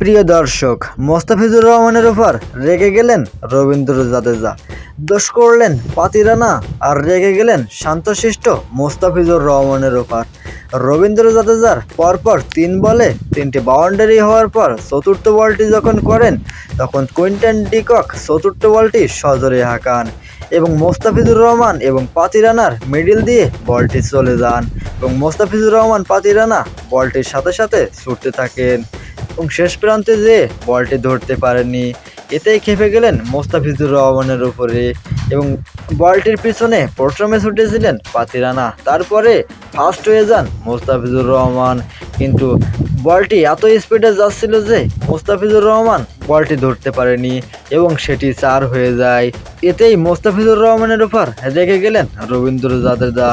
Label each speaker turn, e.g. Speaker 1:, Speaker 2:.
Speaker 1: প্রিয় দর্শক, মোস্তাফিজুর রহমানের উপর রেগে গেলেন রবীন্দ্র জাদেজা দোষ করলেন পাতিরানা আর রেগে গেলেন শান্তশিষ্ট মোস্তাফিজুর রহমানের উপর। রবীন্দ্র জাদেজার পরপর তিন বলে তিনটি বাউন্ডারি হওয়ার পর চতুর্থ বলটি যখন করেন, তখন কুইন্টন ডিকক চতুর্থ বলটি সজরে হাঁকান এবং মোস্তাফিজুর রহমান এবং পাতিরানার মিডিল দিয়ে বলটি চলে যান এবং মোস্তাফিজুর রহমান পাতিরানা বলটির সাথে সাথে ছুটতে থাকেন। এবং শেষ প্রান্তে যে বলটি ধরতে পারেননি, এতেই খেপে গেলেন মোস্তাফিজুর রহমানের উপরে এবং বলটির পিছনে প্রথমে ছুটেছিলেন পাতিরানা তারপরে ফার্স্ট হয়ে যান মোস্তাফিজুর রহমান। কিন্তু বলটি এত স্পিডে যাচ্ছিল যে মোস্তাফিজুর রহমান বলটি ধরতে পারেনি এবং সেটি চার হয়ে যায়। এতেই মোস্তাফিজুর রহমানের উপর রেগে গেলেন রবীন্দ্র জাদেজা